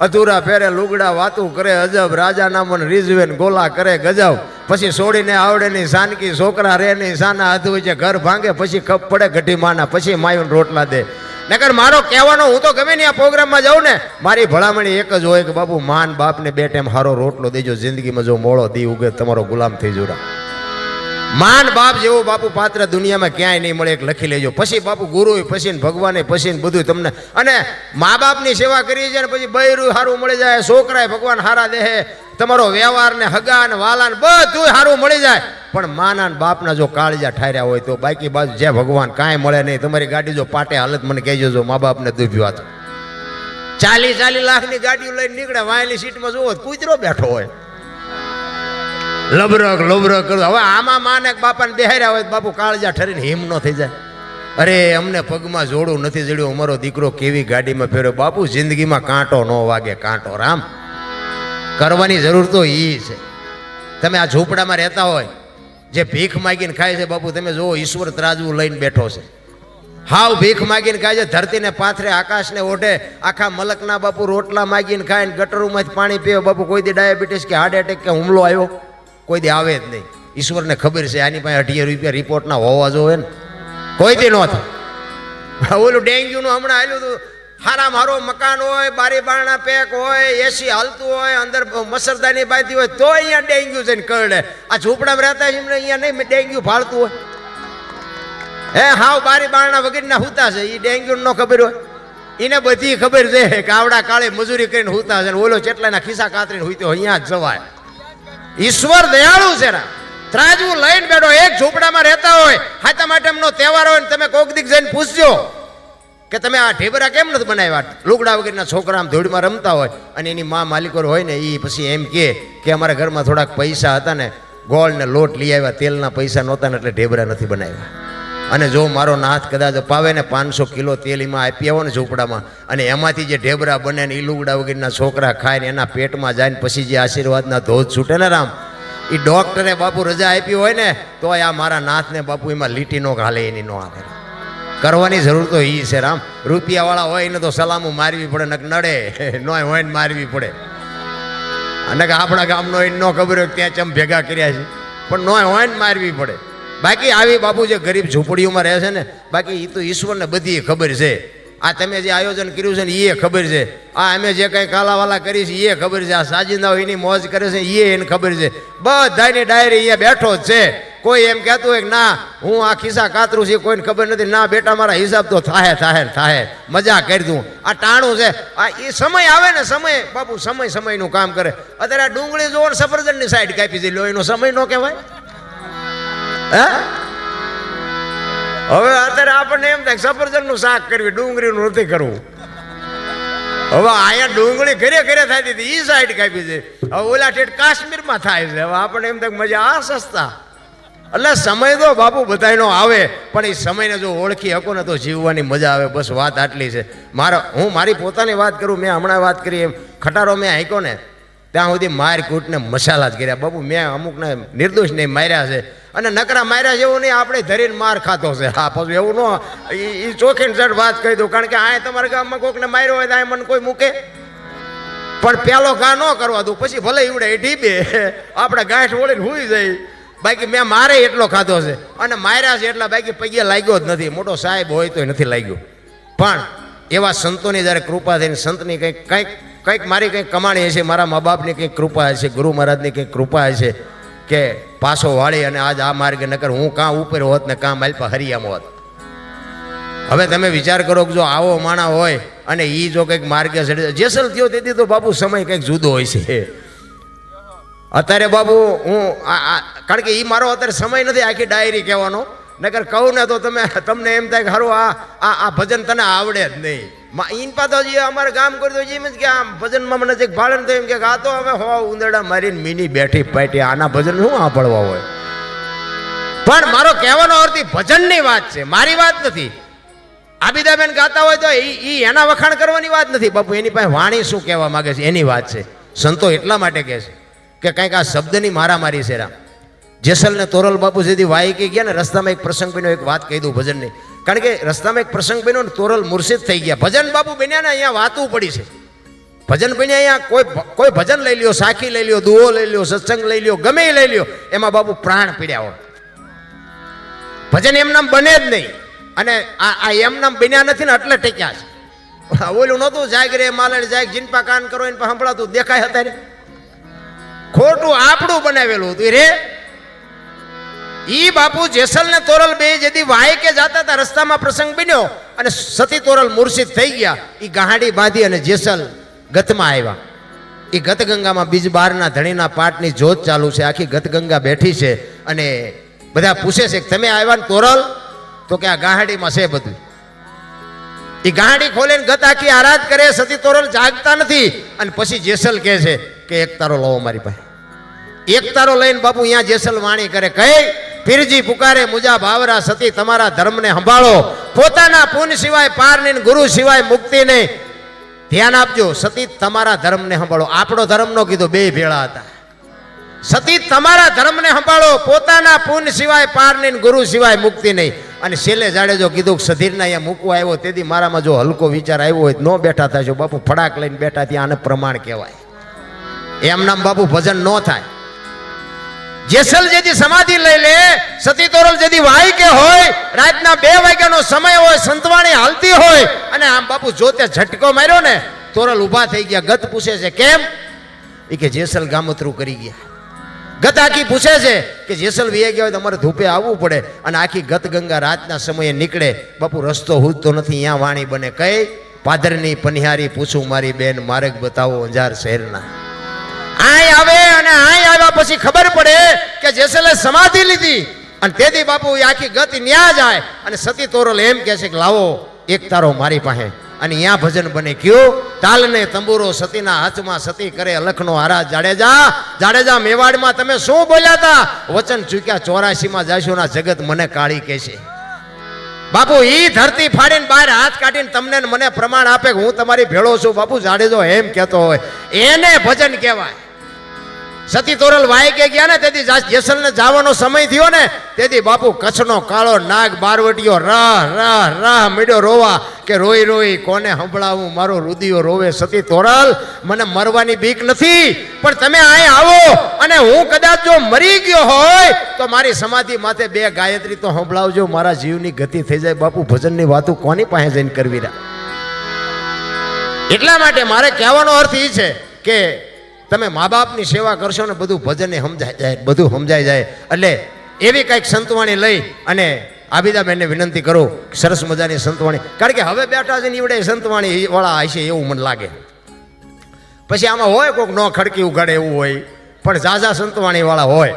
અધૂરા ફેરે લુગડા વાતું કરે અજબ રાજા નામન રીઝવેન ગોલા કરે ગજબ. પછી છોડીને આવડે ની સાનકી છોકરા રે ની સાના અધુ છે, ઘર ભાંગે, પછી કપ પડે ગઢી માના, પછી માયુન રોટલા દે. નકર મારો કહેવાનો, હું તો ગમે ને આ પ્રોગ્રામમાં જાઉં ને, મારી ભલામણી એક જ હોય કે બાપુ, માન બાપને બે ટાઈમ હારો રોટલો દેજો, જિંદગીમાં જો મોળો દી ઉગે, તમારો ગુલામ થઈ જુરા. માન બાપ જેવો બાપુ પાત્ર દુનિયામાં ક્યાંય નહીં મળે એક લખી લેજો. પછી બાપુ ગુરુ પછી ભગવાને પછી બધું તમને અને મા બાપની સેવા કરી છે પછી બૈરું સારું મળી જાય, છોકરાએ ભગવાન હારા દેહે, તમારો વ્યવહાર ને હગા ને વાલા ને બધું સારું મળી જાય. પણ માના ને બાપના જો કાળજા ઠાર્યા હોય તો બાકી બાજુ જે ભગવાન કાંઈ મળે નહીં, તમારી ગાડી જો પાટે હાલત મને કહેજો, જો મા બાપને દુભ્યું હતું. ચાલી ચાલી લાખની ગાડીઓ લઈને નીકળે વાયલી સીટમાં જુઓ કૂતરો બેઠો હોય. લબરક લબરક કરું. હવે આમાં માને બાપાને બેહાર્યા હોય બાપુ કાળજા ઠરીને હિમ ન થઈ જાય. અરે, અમને પગમાં જોડું નથી જડ્યું. અમારો દીકરો કેવી ગાડીમાં ફેર્યો. બાપુ જિંદગીમાં કાંટો ન વાગે, કાંટો રામ. કરવાની જરૂર તો એ છે. તમે આ ઝૂંપડામાં રહેતા હોય, જે ભીખ માગીને ખાય છે, બાપુ, તમે જુઓ, ઈશ્વર ત્રાજવું લઈને બેઠો છે. હાવ ભીખ માગીને ખાય છે, ધરતીને પાથરે, આકાશને ઓઢે, આખા મલકના બાપુ રોટલા માગીને ખાય ને ગટરોમાંથી પાણી પીવે. બાપુ કોઈ દી ડાયાબિટીસ કે હાર્ટ એટેક કે હુમલો આવ્યો. કોઈ દે આવે જ નહીં. ઈશ્વરને ખબર છે આની પાસે અઢીએ રૂપિયા રિપોર્ટના હોવા જોવે ને. કોઈ દી ન થાય. ઓલું ડેન્ગ્યુનું હમણાં આવેલું હતું હારા મારો મકાન હોય, બારી બારણા પેક હોય એસી હાલતું હોય, અંદર મસરદાની બાંધી હોય તો અહીંયા ડેન્ગ્યુ ને કરડે. આ ઝૂંપડામાં રહેતા છે એમને અહીંયા નહીં, ડેન્ગ્યુ ફાળતું હોય. હે, હાવ બારી બારણા વગેરેના હુતા છે. એ ડેન્ગ્યુ ન ખબર હોય. એને બધી ખબર છે કે આવડા કાળે મજૂરી કરીને હુતા છે ને ઓલો ચેટલાના ખિસ્સા કાતરીને હુતો અહીંયા જ જવાય. ઈશ્વર દયાળુ છે રા ત્રાજવું લઈને બેઠો, એક ઝૂંપડામાં રહેતા હોય, હાથા માટેમનો તહેવાર હોય ને તમે કોક દીક જઈને પૂછજો કે તમે આ ઢેબરા કેમ નથી બનાવ્યા? લુગડા વગેરેના છોકરા આમ ધૂળમાં રમતા હોય અને એની મા માલિકો હોય ને એ પછી એમ કહે કે અમારા ઘરમાં થોડાક પૈસા હતા ને ગોળ ને લોટ લઈ આવ્યા, તેલના પૈસા નહોતા ને એટલે ઢેબરા નથી બનાવ્યા. અને જો મારો નાથ કદાચ અપાવે ને પાંચસો કિલો તેલ એમાં આપી આવો ને ઝૂંપડામાં, અને એમાંથી જે ઢેબરા બને ને એ લુગડા વગેરેના છોકરા ખાય ને એના પેટમાં જાય ને પછી જે આશીર્વાદના ધોધ છૂટે ને રામ એ ડોક્ટરે બાપુ રજા આપી હોય ને તો આ મારા નાથને બાપુ એમાં લીટી નો ઘાલે, એની નો હાલે. કરવાની જરૂર તો એ છે રામ. રૂપિયાવાળા હોય એને તો સલામું મારવી પડે નક નડે. નોય હોય ને મારવી પડે. અને આપણા ગામનો એ ન ખબર હોય ત્યાં ચમ ભેગા કર્યા છે. પણ નોય હોય ને મારવી પડે. બાકી આવી બાપુ જે ગરીબ ઝૂંપડીઓમાં રહે છે ને, બાકી એ તો ઈશ્વરને બધી ખબર છે. આ તમે જે આયોજન કર્યું છે ને એ ખબર છે. આ અમે જે કંઈ કાલાવાલા કરી છે એ ખબર છે. આ સાજિંદાઓ એની મોજ કરે છે એ એને ખબર છે. બધાની ડાયરી અહીંયા બેઠો જ છે. કોઈ એમ કહેતું હોય કે ના, હું આ ખિસ્સા કાતરું છે કોઈને ખબર નથી. ના બેટા, મારા હિસાબ તો થાહે થાહે થાહે. મજા કરી દઉં આ ટાણું છે. આ એ સમય આવે ને, સમય, બાપુ સમય, સમયનું કામ કરે. અત્યારે આ ડુંગળી જોવો ને સફરજનની સાઈડ કાપી દે લોહીનો સમય નો કહેવાય. હે? હવે અત્યારે આપણને એમ થાય સફરજનનું શાક કરવી, ડુંગળીનું નથી કરવું. હવે અહીંયા ડુંગળી ઘરે ઘરે થાય હતી એ સાઈડ કાપી છે. હવે ઓલા ઠેઠ કાશ્મીરમાં થાય છે. હવે આપણને એમ થાય મજા આ સસ્તા. એટલે સમય તો બાપુ, બધાયનો આવે, પણ એ સમયને જો ઓળખી શકો ને તો જીવવાની મજા આવે. બસ વાત આટલી છે. મારા, હું મારી પોતાની વાત કરું, મેં હમણાં વાત કરી એમ. ખટારો મેં હાંક્યો ને ત્યાં સુધી માર કૂટને મસાલા જ કર્યા. બાપુ, મેં અમુકને નિર્દોષ નહીં માર્યા છે. અને નકરા માર્યા જેવું નહીં, આપણે ધરીને માર ખાતો છે. હા, પછી એવું ન એ ચોખીને ચડ વાત કહી દઉં, કારણ કે આ તમારા ગામમાં કોઈકને માર્યો હોય તો આ મને કોઈ મૂકે. પણ પેલો ઘા ન કરવા દઉં, પછી ભલે ઈવડે એ ઢીબે. આપણે ગાંઠ ઓળીને હુઈ જાય. બાકી મેં મારે એટલો ખાધો છે. અને માર્યા છે એટલા બાકી પગે લાગ્યો જ નથી. મોટો સાહેબ હોય તોય નથી લાગ્યો. પણ એવા સંતોની જ્યારે કૃપા થઈને સંતની કંઈક કંઈક કંઈક મારી કંઈક કમાણી હશે, મારા મા બાપની કંઈક કૃપા હશે, ગુરુ મહારાજની કંઈક કૃપા હશે કે પાછો વાળી અને આજ આ માર્ગે નકર હું કાં ઉપર હોત ને કાં માલપા હરિયામ હોત. હવે તમે વિચાર કરો કે જો આવો માણા હોય અને એ જો કંઈક માર્ગે ચડે, જેસલ થયો તેથી તો બાપુ સમય કંઈક જુદો હોય છે. અત્યારે બાબુ હું કારણ કે એ મારો અત્યારે સમય નથી આખી ડાયરી કહેવાનો. નકર કહું ને તો તમે તમને એમ થાય કે હારું આ આ ભજન તને આવડે જ નહીં. ઈન પાછો જે અમારે ગામ કરી દો એમ જ કે આ ભજનમાં મને જે ભાડે થયું એમ કે ગાતો અમે હો ઉંદરડા મારીને મીની બેઠી પાટી આના ભજન શું સાંભળવા હોય? પણ મારો કહેવાનો અર્થ ભજનની વાત છે, મારી વાત નથી. આબિદાબેન ગાતા હોય તો એ એના વખાણ કરવાની વાત નથી, બાપુ, એની પાસે વાણી શું કહેવા માંગે છે, એની વાત છે. સંતો એટલા માટે કહે છે કે કંઈક આ શબ્દની મારામારી છે રામ. જેસલ ને તોરલ બાપુ જેથી વાયકી ગયા ને, રસ્તામાં એક પ્રસંગ એક વાત કહી દઉં ભજનની. કારણ કે રસ્તામાં એક પ્રસંગ બન્યો ને તોરલ મુર્શિદ થઈ ગયા. ભજન બાબુ બન્યા ને અહીંયા વાતું પડી છે. ભજન બન્યા અહીંયા કોઈ કોઈ ભજન લઈ લ્યો, સાખી લઈ લ્યો દુઓ લઈ લ્યો, સત્સંગ લઈ લ્યો, ગમે લઈ લ્યો, એમાં બાબુ પ્રાણ પીડ્યા હોય. ભજન એમનામ બને જ નહીં. અને આ આ એમનામ બન્યા નથી ને એટલે ટેક્યા છે. ઓલું નહોતું, જાગ રે માલણ, જાગ, જીનપા કાન કરો, એને સંભળાતું, દેખાય હતા રે ખોટું આપણું બનાવેલું હતું. રે ઈ બાપુ જેસલ ને તોરલ બે જેથી વાય જાતા હતા રસ્તામાં પ્રસંગ બન્યો અને સતી તોરલ મુર્શિદ થઈ ગયા. એ ગાહાડી બાંધી અને જેસલ ગતમાં આવ્યા. એ ગતગંગામાં બીજ બારના ધણીના પાટની જોત ચાલુ છે. આખી ગતગંગા બેઠી છે અને બધા પૂછે છે કે તમે આવ્યા ને તોરલ? તો કે આ ગાહાડીમાં છે બધું. એ ગાહાડી ખોલે ને ગત આખી આરાધ કરે, સતી તોરલ જાગતા નથી. અને પછી જેસલ કહે છે કે એક તારો લો મારી પાસે. એક તારો લઈને બાપુ અહીંયા જેસલ વાણી કરે. કઈ? પીરજી પુકારે મુજા ભાવરા સતી, તમારા ધર્મને સંભાળો. પોતાના પુન સિવાય પાર નહીં, ગુરુ સિવાય મુક્તિ નહીં. ધ્યાન આપજો, સતી તમારા ધર્મને સંભાળો. આપણો ધર્મ નો કીધો, બે ભેળા હતા. સતી તમારા ધર્મને સંભાળો, પોતાના પુન સિવાય પાર નહીં, ગુરુ સિવાય મુક્તિ નહીં. અને છેલ્લે જાડેજો કીધું કે સધીરના અહીંયા મૂકવા આવ્યો, તેથી મારામાં જો હલકો વિચાર આવ્યો હોય ન બેઠા થશો બાપુ ફડાક લઈને બેઠા ત્યાં, આને પ્રમાણ કહેવાય. એમ નામ બાપુ ભજન ન થાય. જેસલ જેથી સમાધિ લઈ લે સતી તોરલ જેથી વાય કે હોય, રાતના બે વાગ્યાનો સમય હોય, સંતવાણી હાલતી હોય, અને આમ બાપુ જોતે ઝટકો માર્યો ને, તોરલ ઊભા થઈ ગયા. ગત પૂછે છે, કેમ? એ કે જેસલ ગામતરું કરી ગયા. ગત આખી પૂછે છે કે જેસલ વીએ ગયા હોય તો અમારે ધૂપે આવવું પડે, અને આખી ગત ગંગા રાતના સમયે નીકળે. બાપુ રસ્તો હૂજતો નથી અહીંયા વાણી બને કઈ? પાદરની પનિહારી પૂછું મારી બેન માર્ગ બતાવો અંજાર શહેરના. આય આવે અને આય પછી ખબર પડે કે જેસલે સમાધિ લીધી અને તેથી બાપુ એ આખી ગતિ ન્યા જાય અને સતી તોરલ એમ કહે છે કે લાવો, એક તારો મારી પાસે. અને ત્યાં ભજન બને કયો, તાલને તંબુરો સતીના હાથમાં સતી કરે અલખનો હારા જાડેજા જાડેજા મેવાડમાં તમે શું બોલ્યા હતા વચન ચૂક્યા ચોરાશીમાં જાશોના જગત મને કાળી કહેશે બાપુ, ઈ ધરતી ફાડીને બહાર હાથ કાઢીને તમને મને પ્રમાણ આપે કે હું તમારી ભેળો છું. બાપુ, જાડેજો એમ કહેતો હોય. એને ભજન કહેવાય. સતી તોરલ વાયકે ગયા ને, તેથી જેસલ ને જવાનો સમય થયો ને, તેથી બાપુ કચ્છનો કાળો નાગ બારવટીયો રાહ રાહ રાહ મીડ્યો રોવા કે રોઈ રોઈ, કોને સંભળાવું? મારો રુદિયો રોવે સતી તોરલ. મને મરવાની બીક નથી, પણ તમે અહીં આવો અને હું કદાચ જો મરી ગયો હોય, તો મારી સમાધિ માથે બે ગાયત્રી તો સંભળાવજો. મારા જીવની ગતિ થઈ જાય. બાપુ, ભજનની વાતો કોની પાસે જઈને કરવી રહ્યા એટલા માટે મારે કહેવાનો અર્થ એ છે કે તમે મા બાપની સેવા કરશો ને બધું ભજને સમજાય જાય, બધું સમજાઈ જાય. એટલે એવી કંઈક સંતવાણી લઈ અને આબિદાબેનને વિનંતી કરું, સરસ મજાની સંતવાણી. કારણ કે હવે બેઠા છે ને ઈવડે સંતવાણી વાળા હશે એવું મને લાગે. પછી આમાં હોય કોઈક ન ખડકી ઉગાડે એવું હોય, પણ ઝાઝા સંતવાણી વાળા હોય.